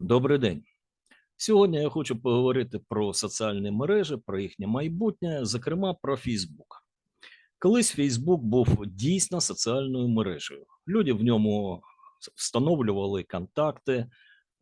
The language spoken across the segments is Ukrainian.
Добрий день. Сьогодні я хочу поговорити про соціальні мережі, про їхнє майбутнє, зокрема про Фейсбук. Колись Фейсбук був дійсно соціальною мережею. Люди в ньому встановлювали контакти,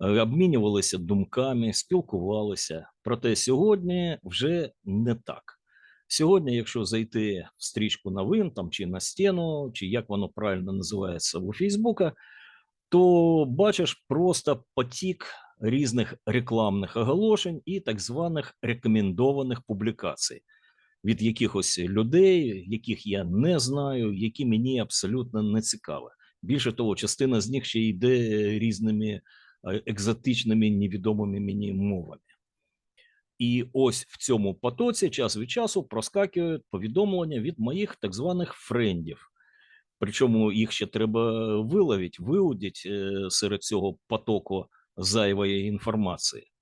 е, обмінювалися думками, спілкувалися. Проте сьогодні вже не так. Сьогодні, якщо зайти в стрічку новин там, чи на стіну, чи як воно правильно називається у Фейсбука, то бачиш просто потік різних рекламних оголошень і так званих рекомендованих публікацій від якихось людей, яких я не знаю, які мені абсолютно не цікаві. Більше того, частина з них ще йде різними е, екзотичними невідомими мені мовами. І ось в цьому потоці час від часу проскакують повідомлення від моїх так званих френдів. Причому їх ще треба виловити, виудити е, серед цього потоку зайвої інформації.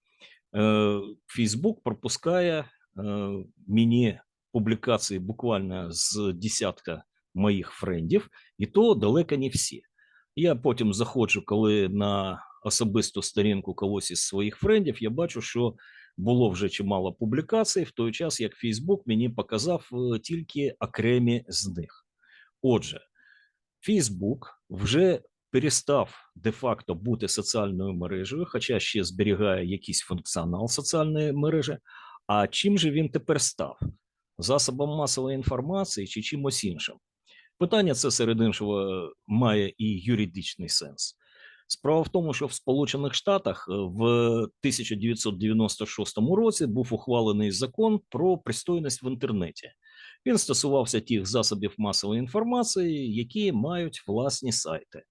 Е, Фейсбук пропускає е, мені публікації буквально з десятка моїх френдів, і то далеко не всі. Я потім заходжу, коли на особисту сторінку когось із своїх френдів, я бачу, що було вже чимало публікацій в той час, як Фейсбук мені показав е, тільки окремі з них. Отже, Фейсбук вже перестав де-факто бути соціальною мережею, хоча ще зберігає якийсь функціонал соціальної мережі. А чим же він тепер став? Засобом масової інформації чи чимось іншим? Питання це серед іншого має і юридичний сенс. Справа в тому, що в Сполучених Штатах е, в 1996 році був ухвалений закон про пристойність в інтернеті. Він стосувався тих засобів масової інформації, які мають власні сайти.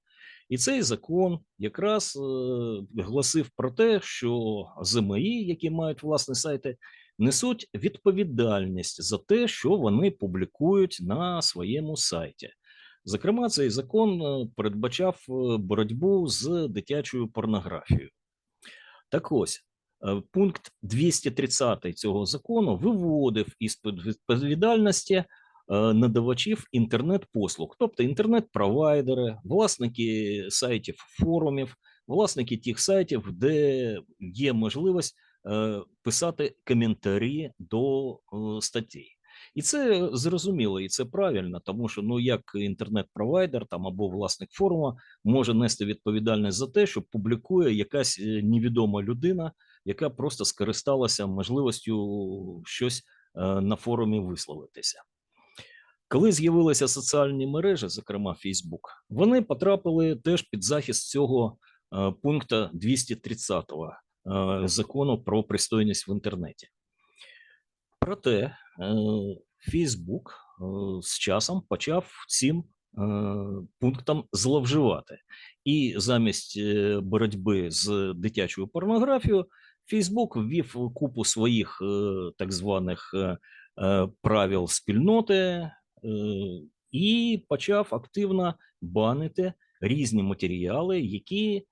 І цей закон якраз е, гласив про те, що ЗМІ, які мають власні сайти, несуть відповідальність за те, що вони публікують на своєму сайті. Зокрема, цей закон е, передбачав е, боротьбу з дитячою порнографією. Так ось пункт 230 цього закону виводив із відповідальності надавачів інтернет-послуг, тобто інтернет-провайдери, власники сайтів форумів, власники тих сайтів, де є можливість писати коментарі до статей. І це зрозуміло, і це правильно, тому що ну як інтернет-провайдер там або власник форуму може нести відповідальність за те, що публікує якась е, невідома людина, яка просто скористалася можливістю щось е, на форумі висловитися. Коли з'явилися соціальні мережі, зокрема Фейсбук, вони потрапили теж під захист цього е, пункту 230 е, закону про пристойність в інтернеті. Проте Фейсбук е, з часом почав цим е, пунктом зловживати, і замість е, боротьби з дитячою порнографією Фейсбук ввів купу своїх так званих правил спільноти і почав активно банити різні матеріали, які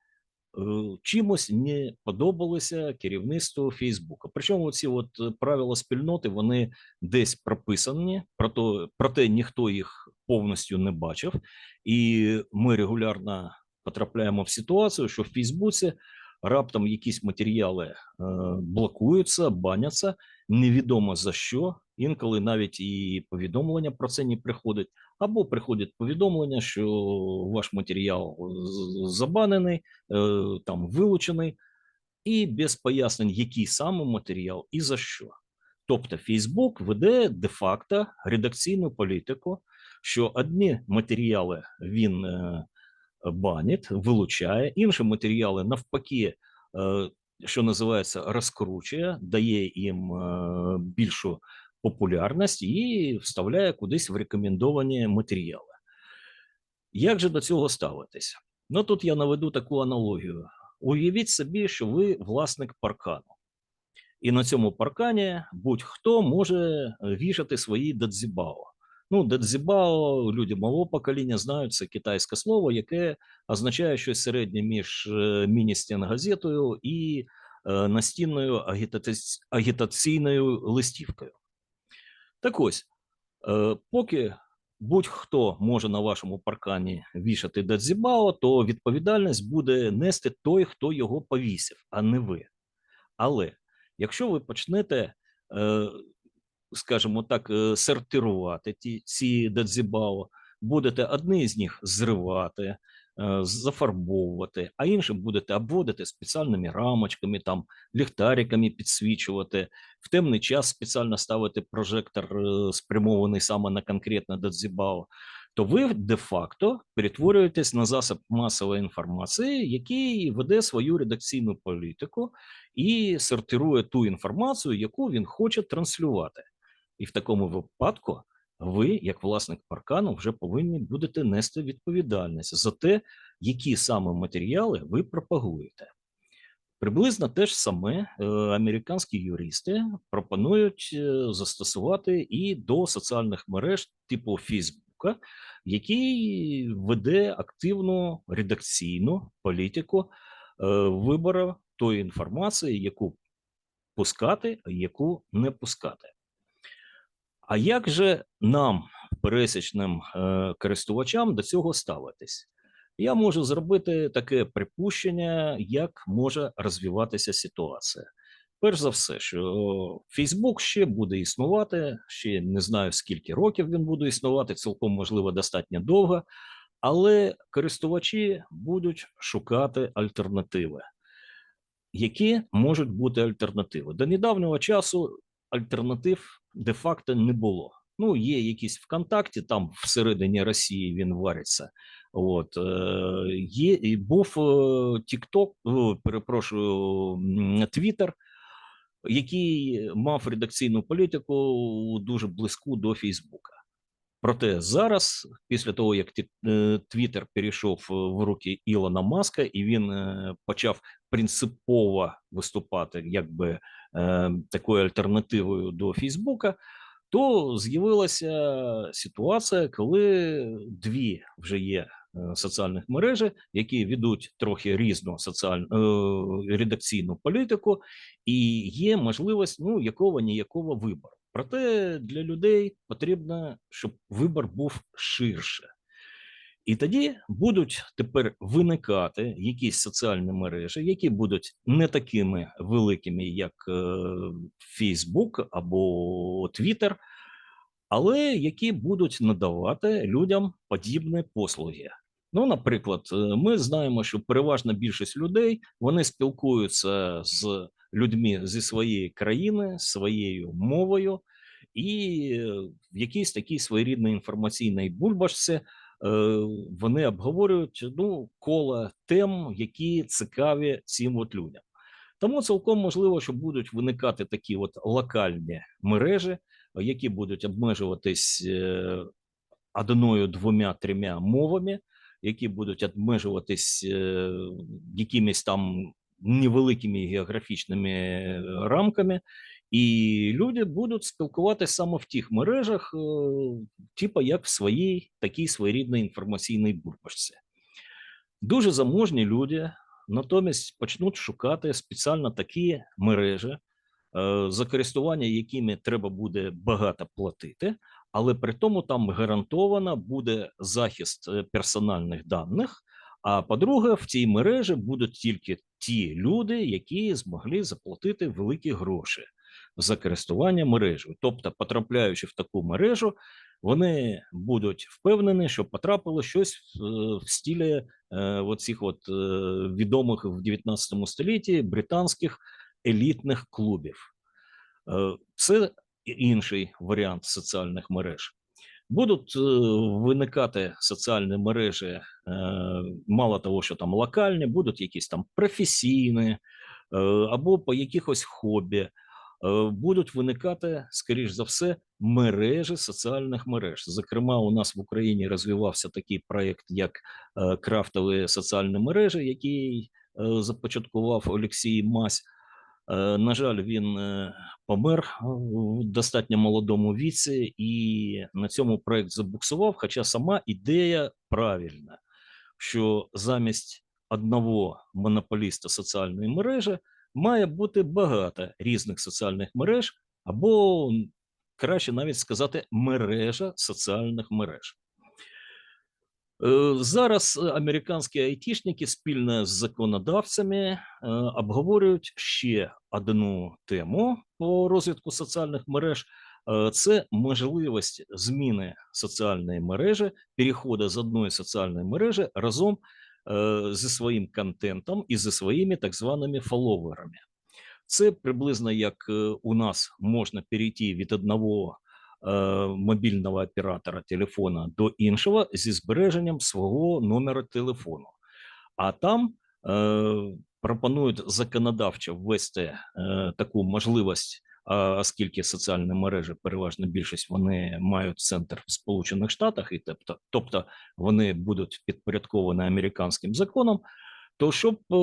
чимось не подобалося керівництву Фейсбука. Причому ці от э, правила спільноти вони десь прописані, проте, проте ніхто їх повністю не бачив, і ми регулярно потрапляємо в ситуацію, що в Фейсбуці раптом якісь матеріали е, блокуються, баняться, невідомо за що. Інколи навіть і повідомлення про це не приходить, або приходять повідомлення, що ваш матеріал забанений, е, там вилучений, і без пояснень, який саме матеріал і за що. Тобто, Фейсбук веде де-факто редакційну політику, що одні матеріали він е, банить, вилучає, інші матеріали навпаки, е, що називається, розкручує, дає їм більшу популярність і вставляє кудись в рекомендовані матеріали. Як же до цього ставитися? Ну тут я наведу таку аналогію. Уявіть собі, що ви власник паркану, і на цьому паркані будь-хто може вішати свої дадзібао. Ну, дадзібао, люди малого покоління знають це китайське слово, яке означає щось середнє між е, міні-стенгазетою і е, настінною агітаційною листівкою. Так ось, е, поки будь-хто може на вашому паркані вішати дадзібао, то відповідальність буде нести той, хто його повісив, а не ви. Але якщо ви почнете, е, скажімо так, е, сортирувати ці дадзібао, будете одні з них зривати, зафарбовувати, а інші будете обводити спеціальними рамочками, там ліхтариками підсвічувати, в темний час спеціально ставити прожектор, е, спрямований саме на конкретне дадзібао, то ви де-факто перетворюєтесь на засіб масової інформації, який веде свою редакційну політику і сортирує ту інформацію, яку він хоче транслювати. І в такому випадку ви, як власник паркану, вже повинні будете нести відповідальність за те, які саме матеріали ви пропагуєте. Приблизно те ж саме е, американські юристи пропонують е, застосувати і до соціальних мереж типу Фейсбука, який веде активну редакційну політику е, вибору тої інформації, яку пускати, а яку не пускати. А як же нам, пересічним е, користувачам, до цього ставитись? Я можу зробити таке припущення, як може розвиватися ситуація. Перш за все, що Фейсбук ще буде існувати, ще не знаю скільки років він буде існувати, цілком можливо достатньо довго, але користувачі будуть шукати альтернативи. Які можуть бути альтернативи? До недавнього часу альтернатив де-факто не було. Ну, є якісь ВКонтакті, там всередині Росії він вариться. От е, є і був TikTok, о, перепрошую, Twitter, який мав редакційну політику дуже близьку до Фейсбука. Проте зараз, після того як е, перейшов е, в руки Ілона Маска, і він е, почав принципово виступати якби е, такою альтернативою до Фейсбука, то з'явилася ситуація, коли дві вже є е, соціальних мережі, які ведуть трохи різну соціальну е, редакційну політику, і є можливість ну якого ніякого вибору. Проте для людей потрібно, щоб вибір був ширше. І тоді будуть тепер виникати якісь соціальні мережі, які будуть не такими великими, як е, Facebook або Twitter, але які будуть надавати людям подібні послуги. Ну, наприклад, е, ми знаємо, що переважна більшість людей вони спілкуються з людьми зі своєї країни, своєю мовою, і е, в якійсь такій своєрідній інформаційній бульбашці вони обговорюють ну, коло тем, які цікаві цим от людям. Тому цілком можливо, що будуть виникати такі от локальні мережі, які будуть обмежуватись е, одною, двома, трьома мовами, які будуть обмежуватись е, якимись там невеликими географічними е, рамками, і люди будуть спілкуватися саме в тих мережах, типу як в своїй такій своєрідній інформаційній бурбашці. Дуже заможні люди натомість почнуть шукати спеціально такі мережі, е, за користування якими треба буде багато платити, але при тому там гарантовано буде захист е, персональних даних. А по-друге, в цій мережі будуть тільки ті люди, які змогли заплатити великі гроші за користування мережею. Тобто, потрапляючи в таку мережу, вони будуть впевнені, що потрапило щось в, е, в е, оцих от е, відомих в 19 столітті британських елітних клубів. Це інший варіант соціальних мереж. Будуть виникати соціальні мережі, мало того, що там локальні, будуть якісь там професійні або по якихось хобі. Е, Будуть виникати, скоріш за все, мережі соціальних мереж. Зокрема, у нас в Україні розвивався такий проєкт, як е, крафтові соціальні мережі, який е, започаткував Олексій Мась. На жаль, він помер в достатньо молодому віці, і на цьому проект забуксував. Хоча сама ідея правильна, що замість одного монополіста соціальної мережі має бути багато різних соціальних мереж, або краще навіть сказати, мережа соціальних мереж. Е, Зараз американські айтішники спільно з законодавцями е, обговорюють ще одну тему по розвитку соціальних мереж. Е, Це можливість зміни соціальної мережі, переходу з одної соціальної мережі разом зі своїм контентом і зі своїми так званими фоловерами. Це приблизно як е, у нас можна перейти від одного е, мобільного оператора телефона до іншого зі збереженням свого номера телефону. А там пропонують законодавчо ввести таку можливість, оскільки соціальні мережі, переважно більшість, вони мають центр в Сполучених Штатах, і тобто, тобто вони будуть підпорядковані американським законом. То щоб е,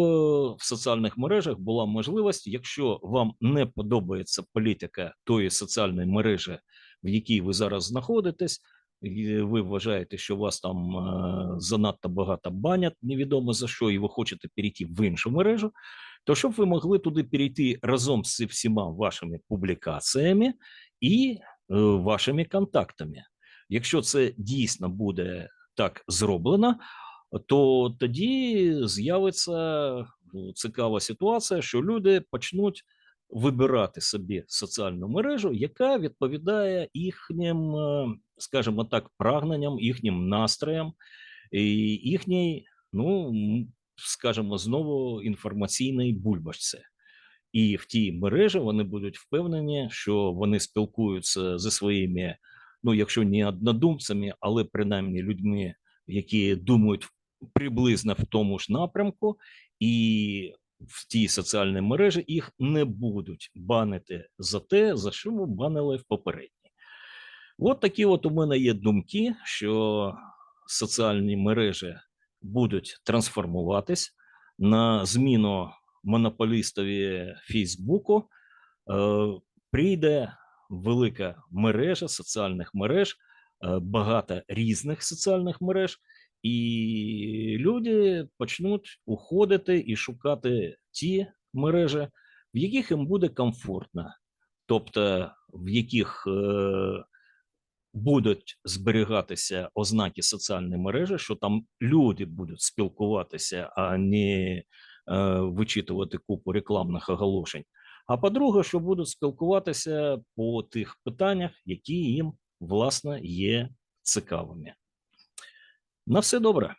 в соціальних мережах була можливість, якщо вам не подобається політика тої соціальної мережі, в якій ви зараз знаходитесь, і ви вважаєте, що вас там е, занадто багато банять, невідомо за що, і ви хочете перейти в іншу мережу, то щоб ви могли туди перейти разом з всіма вашими публікаціями і е, вашими контактами. Якщо це дійсно буде так зроблено, то тоді з'явиться ну, цікава ситуація, що люди почнуть вибирати собі соціальну мережу, яка відповідає їхнім, е, скажімо так, прагненням, їхнім настроям і їхній, ну скажімо, знову інформаційній бульбашці. І в тій мережі вони будуть впевнені, що вони спілкуються зі своїми, ну якщо не однодумцями, але принаймні людьми, які думають приблизно в тому ж напрямку, і в тій соціальній мережі їх не будуть банити за те, за що ви банили в попередній. От такі от у мене є думки, що соціальні мережі будуть трансформуватись на зміну монополістові Фейсбуку. Е, прийде велика мережа соціальних мереж, е, багато різних соціальних мереж, і люди почнуть уходити і шукати ті мережі, в яких їм буде комфортно, тобто в яких е, будуть зберігатися ознаки соціальної мережі, що там люди будуть спілкуватися, а не е, вичитувати купу рекламних оголошень. А по-друге, що будуть спілкуватися по тих питаннях, які їм власне є цікавими. На все добре.